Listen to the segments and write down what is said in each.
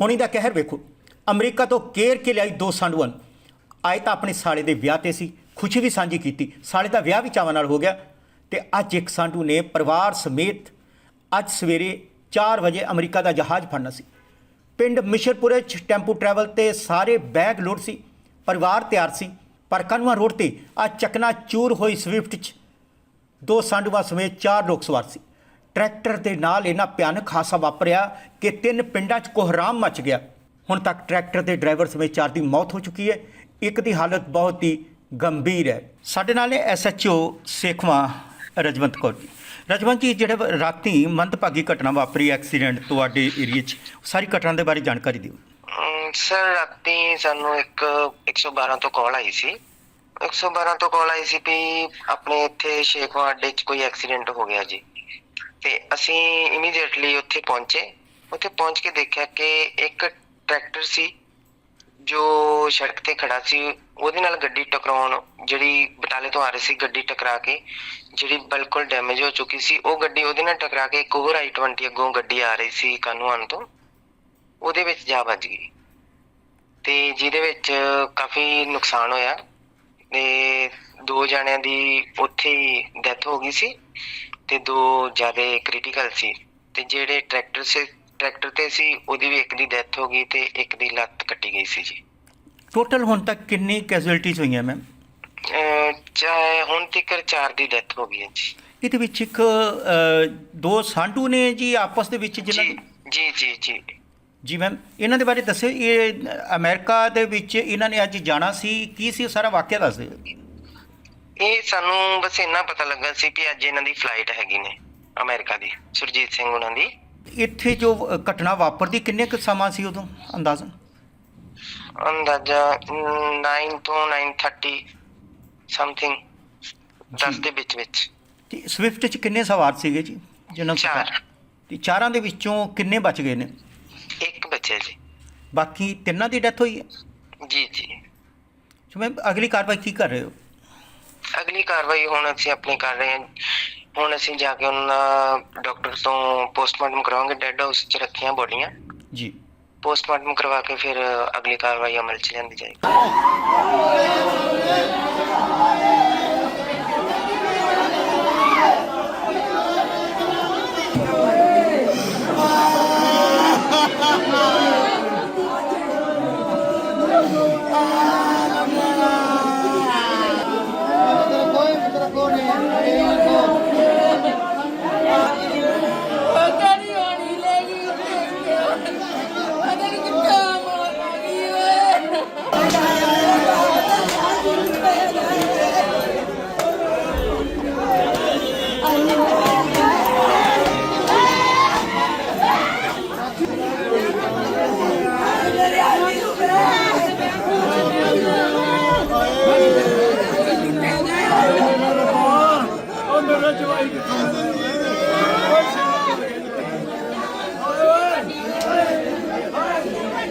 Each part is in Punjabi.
ਹੋਣੀ ਦਾ ਕਹਿਰ ਵੇਖੋ। ਅਮਰੀਕਾ ਤੋਂ ਕੇਰ ਕੇ ਲਿਆਈ ਦੋ ਸਾਂਢੂਆਂ ਨੂੰ। ਆਏ ਤਾਂ ਆਪਣੇ ਸਾਲੇ ਦੇ ਵਿਆਹ ਤੇ ਸੀ, ਖੁਸ਼ੀ ਵੀ ਸਾਂਝੀ ਕੀਤੀ। ਸਾਲੇ ਦਾ ਵਿਆਹ ਵੀ ਚਾਵਾਂ ਨਾਲ ਹੋ ਗਿਆ ਤੇ ਅੱਜ ਇੱਕ ਸਾਂਢੂ ਨੇ ਪਰਿਵਾਰ ਸਮੇਤ ਅੱਜ ਸਵੇਰੇ 4 ਵਜੇ ਅਮਰੀਕਾ ਦਾ ਜਹਾਜ਼ ਫੜਨਾ ਸੀ। ਪਿੰਡ ਮਿਸ਼ਰਪੁਰੇ ਚ ਟੈਂਪੂ ਟਰੈਵਲ ਤੇ ਸਾਰੇ ਬੈਗ ਲੋਡ ਸੀ, ਪਰਿਵਾਰ ਤਿਆਰ ਸੀ, ਪਰ ਕਨਵਾ ਰੋਡ ਤੇ ਅੱਜ ਚਕਨਾ ਚੂਰ ਹੋਈ ਸਵਿਫਟ ਚ ਦੋ ਸਾਂਢੂਆਂ ਸਮੇਤ ਚਾਰ ਲੋਕ ਸਵਾਰ ਸੀ। ਟਰੈਕਟਰ ਦੇ ਨਾਲ ਇਹਨਾਂ ਭਿਆਨਕ ਹਾਦਸਾ ਵਾਪਰਿਆ ਕਿ ਤਿੰਨ ਪਿੰਡਾਂ 'ਚ ਕੋਹਰਾਮ ਮਚ ਗਿਆ। ਹੁਣ ਤੱਕ ਟਰੈਕਟਰ ਦੇ ਡਰਾਈਵਰ ਸਮੇਤ ਚਾਰ ਦੀ ਮੌਤ ਹੋ ਚੁੱਕੀ ਹੈ। ਇੱਕ ਦੀ ਹਾਲਤ ਬਹੁਤ ਹੀ ਗੰਭੀਰ ਹੈ। ਸਾਡੇ ਨਾਲ ਨੇ ਐਸਐਚਓ ਸੇਖਵਾ ਰਜਵੰਤ ਕੌਰ ਜੀ। ਰਜਵੰਤ ਜੀ, ਜਿਹੜੇ ਰਾਤੀ ਮੰਦਭਾਗੀ ਘਟਨਾ ਵਾਪਰੀ ਐਕਸੀਡੈਂਟ ਤੁਹਾਡੇ ਏਰੀਆ 'ਚ, ਸਾਰੀ ਘਟਨਾ ਦੇ ਬਾਰੇ ਜਾਣਕਾਰੀ ਦਿਓ। ਸਰ, ਰਾਤੀ ਸਾਨੂੰ ਇੱਕ 112 ਤੋਂ ਕਾਲ ਆਈ ਸੀ। 112 ਤੋਂ ਕਾਲ ਆਈ ਸੀ ਵੀ ਆਪਣੇ ਇੱਥੇ ਸ਼ੇਖਵਾ ਅੱਡੇ 'ਚ ਕੋਈ ਐਕਸੀਡੈਂਟ ਹੋ ਗਿਆ ਜੀ। ਤੇ ਅਸੀਂ ਇਮੀਡੀਏਟਲੀ ਉੱਥੇ ਪਹੁੰਚੇ। ਉੱਥੇ ਪਹੁੰਚ ਕੇ ਦੇਖਿਆ ਕਿ ਇੱਕ ਟਰੈਕਟਰ ਸੀ, ਜੋ ਸੜਕ ਤੇ ਖੜਾ ਸੀ। ਉਹਦੇ ਨਾਲ ਗੱਡੀ ਟਕਰਾਉਣ, ਜਿਹੜੀ ਬਟਾਲੇ ਤੋਂ ਆ ਰਹੀ ਸੀ, ਗੱਡੀ ਟਕਰਾ ਕੇ, ਜਿਹੜੀ ਬਿਲਕੁਲ ਡੈਮੇਜ ਹੋ ਚੁੱਕੀ ਸੀ, ਉਹ ਗੱਡੀ ਉਹਦੇ ਨਾਲ ਟਕਰਾ ਕੇ ਇੱਕ ਹੋਰ i20 ਅੱਗੋਂ ਗੱਡੀ ਆ ਰਹੀ ਸੀ ਕਾਨੂੰਨ ਤੋਂ। ਉਹਦੇ ਵਿੱਚ ਜਾ ਵੱਜ ਗਈ। ਤੇ ਜਿਹਦੇ ਵਿੱਚ ਕਾਫੀ ਨੁਕਸਾਨ ਹੋਇਆ। ਤੇ ਦੋ ਜਣਿਆਂ ਦੀ ਉੱਥੇ ਹੀ ਡੈਥ ਹੋ ਗਈ ਸੀ। ਤੇ ਦੋ ਜ਼ਿਆਦਾ ਕ੍ਰਿਟੀਕਲ ਸੀ ਤੇ ਜਿਹੜੇ ਟਰੈਕਟਰ ਸੇ ਟਰੈਕਟਰ ਤੇ ਸੀ ਉਹਦੀ ਵੀ ਇੱਕ ਦੀ ਡੈਥ ਹੋ ਗਈ ਤੇ ਇੱਕ ਦੀ ਲੱਤ ਕੱਟੀ ਗਈ ਸੀ ਜੀ। ਟੋਟਲ ਹੁਣ ਤੱਕ ਕਿੰਨੀ ਕੈਜੁਅਲਟੀਜ਼ ਹੋਈਆਂ ਮੈਮ ਚਾਹੇ ਹੁਣ ਤੱਕ ਚਾਰ ਦੀ ਡੈਥ ਹੋ ਗਈ ਹੈ ਜੀ। ਇਹਦੇ ਵਿੱਚ ਇੱਕ ਦੋ ਸਾਂਢੂ ਨੇ ਜੀ ਆਪਸ ਦੇ ਵਿੱਚ ਜਿਹਨਾਂ ਜੀ ਜੀ ਜੀ ਜੀ। ਮੈਮ ਇਹਨਾਂ ਦੇ ਬਾਰੇ ਦੱਸਿਓ ਇਹ ਅਮਰੀਕਾ ਦੇ ਵਿੱਚ ਇਹਨਾਂ ਨੇ ਅੱਜ ਜਾਣਾ ਸੀ ਕੀ ਸੀ ਸਾਰਾ ਵਾਕਿਆ ਦੱਸ ਦਿਓ। ਇਹ ਸਾਨੂੰ ਬਸ ਇੰਨਾ ਪਤਾ ਲੱਗਾ ਸੀ ਕਿ ਅੱਜ ਇਹਨਾਂ ਦੀ ਫਲਾਈਟ ਹੈਗੀ ਨੇ ਅਮਰੀਕਾ ਦੀ ਸੁਰਜੀਤ ਸਿੰਘ ਉਹਨਾਂ ਦੀ। ਇੱਥੇ ਜੋ ਘਟਨਾ ਵਾਪਰਦੀ ਕਿੰਨੇ ਕੁ ਸਮਾਂ ਸੀ ਉਦੋਂ? ਅੰਦਾਜ਼ਨ ਅੰਦਾਜ਼ਾ 9 ਤੋਂ 9:30 ਸਮਥਿੰਗ 10 ਦੇ ਵਿੱਚ ਵਿੱਚ। ਤੇ ਸਵਿਫਟ 'ਚ ਕਿੰਨੇ ਸਵਾਰ ਸੀਗੇ ਜੀ? ਜਿਹਨਾਂ ਚਾਰ। ਤੇ ਚਾਰਾਂ ਦੇ ਵਿੱਚੋਂ ਕਿੰਨੇ ਬਚ ਗਏ ਨੇ? ਇੱਕ ਬੱਚੇ ਜੀ। ਬਾਕੀ ਤਿੰਨਾਂ ਦੀ ਡੈਥ ਹੋਈ ਹੈ? ਜੀ ਜੀ। ਸੋ ਮੈਮ ਅਗਲੀ ਕਾਰਵਾਈ ਕੀ ਕਰ ਰਹੇ ਹੋ? ਅਗਲੀ ਕਾਰਵਾਈ ਹੁਣ ਅਸੀਂ ਆਪਣੀ ਕਰ ਰਹੇ ਹਾਂ। ਹੁਣ ਅਸੀਂ ਜਾ ਕੇ ਉਹਨਾਂ ਡਾਕਟਰ ਤੋਂ ਪੋਸਟਮਾਰਟਮ ਕਰਾਵਾਂਗੇ ਡੈੱਡ ਹਾਊਸ 'ਚ ਰੱਖੀਆਂ ਬੋਡੀਆਂ। ਜੀ। ਪੋਸਟਮਾਰਟਮ ਕਰਵਾ ਕੇ ਫਿਰ ਅਗਲੀ ਕਾਰਵਾਈ ਅਮਲ 'ਚ ਲਿਆਂਦੀ ਜਾਏਗੀ।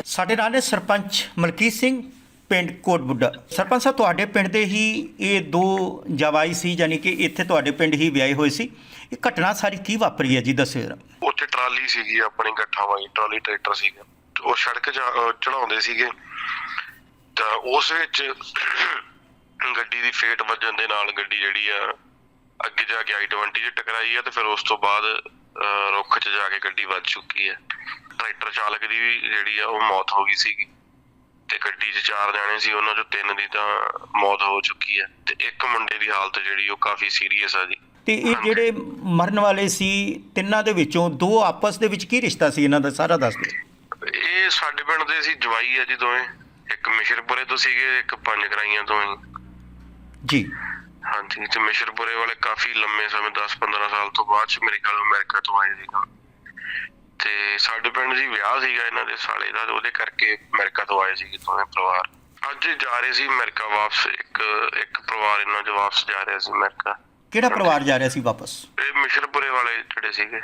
ਸਾਡੇ ਨਾਲ ਨੇ ਸਰਪੰਚ ਮਲਕੀਤ ਸਿੰਘ, ਪਿੰਡ ਕੋਟ ਸਰਪੰਚ ਸਾਹਿਬ, ਤੁਹਾਡੇ ਪਿੰਡ ਦੇ ਹੀ ਇਹ ਦੋ ਜਵਾਈ ਸੀ, ਯਾਨੀ ਕਿ ਇੱਥੇ ਤੁਹਾਡੇ ਪਿੰਡ ਹੀ ਵਿਆਹੇ ਹੋਏ ਸੀ। ਇਹ ਘਟਨਾ ਸਾਰੀ ਕੀ ਵਾਪਰੀ ਹੈ ਜੀ ਦੱਸਿਓ ਜਰਾ। ਉੱਥੇ ਟਰਾਲੀ ਸੀਗੀ, ਆਪਣੀ ਗੱਠਾਂ ਵਾਲੀ ਟਰਾਲੀ, ਟਰੈਕਟਰ ਸੀਗਾ। ਉਹ ਸੜਕ ਚੜਾਉਂਦੇ ਸੀਗੇ। ਤਾਂ ਉਸ ਵਿੱਚ ਗੱਡੀ ਦੀ ਫੇਟ ਵੱਜਣ ਦੇ ਨਾਲ ਗੱਡੀ ਜਿਹੜੀ ਆ ਅੱਗੇ ਜਾ ਕੇ i20 ਚ ਟਕਰਾਈ ਆ ਤੇ ਫਿਰ ਉਸ ਤੋਂ ਬਾਅਦ ਰੁੱਖ 'ਚ ਜਾ ਕੇ ਗੱਡੀ ਵੱਜ ਚੁੱਕੀ ਹੈ ਟਰੈਕਟਰ ਚਾਲਕ ਦੀ ਵੀ ਜਿਹੜੀ ਆ ਉਹ ਮੌਤ ਹੋ ਗਈ ਸੀਗੀ। ਤੇ ਗੱਡੀ 'ਚ ਚਾਰ ਜਾਣੇ ਸੀ ਉਹਨਾਂ 'ਚੋਂ ਤਿੰਨ ਦੀ ਤਾਂ ਮੌਤ ਹੋ ਚੁੱਕੀ ਹੈ ਤੇ ਇੱਕ ਮੁੰਡੇ ਦੀ ਹਾਲਤ ਜਿਹੜੀ ਉਹ ਕਾਫੀ ਸੀਰੀਅਸ ਆ ਜੀ। ਤੇ ਇਹ ਜਿਹੜੇ ਮਰਨ ਵਾਲੇ ਸੀ ਤਿੰਨਾਂ ਦੇ ਵਿੱਚੋਂ ਦੋ ਆਪਸ ਦੇ ਵਿੱਚ ਕੀ ਰਿਸ਼ਤਾ ਸੀ ਇਹਨਾਂ ਦਾ ਸਾਰਾ ਦੱਸ ਦਿਓ। ਇਹ ਸਾਡੇ ਪਿੰਡ ਦੇ ਸੀ ਜਵਾਈ ਆ ਜੀ ਦੋਵੇਂ। ਇੱਕ ਮਿਸ਼ਰਪੁਰੇ ਤੋਂ ਸੀਗੇ ਇੱਕ ਪੰਜ ਗਰਾਈਆਂ ਤੋਂ ਹੀ ਜੀ। ਹਾਂਜੀ ਤੇ ਮਿਸ਼ਰਪੁਰੇ ਵਾਲੇ ਕਾਫੀ ਲੰਮੇ ਸਮੇਂ 10-15 ਸਾਲ ਤੋਂ ਬਾਅਦ ਚ ਮੇਰੇ ਖਿਆਲ ਅਮਰੀਕਾ ਤੋਂ ਆਏ ਸੀਗਾ। ਤੇ ਸਾਡੇ ਪਿੰਡ ਜੀ ਵਿਆਹ ਸੀਗਾ ਇਹਨਾਂ ਦੇ ਸਾਲੇ ਦਾ ਤੇ ਉਹਦੇ ਕਰਕੇ ਅਮਰੀਕਾ ਤੋਂ ਆਏ ਸੀਗੇ ਦੋਵੇਂ ਪਰਿਵਾਰ। ਅੱਜ ਜਾ ਰਹੇ ਸੀ ਅਮਰੀਕਾ ਵਾਪਸ ਇੱਕ ਇੱਕ ਪਰਿਵਾਰ ਇਹਨਾਂ ਚ ਵਾਪਸ ਜਾ ਰਿਹਾ ਸੀ ਅਮਰੀਕਾ। ਕਿਹੜਾ ਪਰਿਵਾਰ ਜਾ ਰਿਹਾ ਸੀ ਵਾਪਸ? ਇਹ ਮਿਸ਼ਰਪੁਰੇ ਵਾਲੇ ਜਿਹੜੇ ਸੀਗੇ।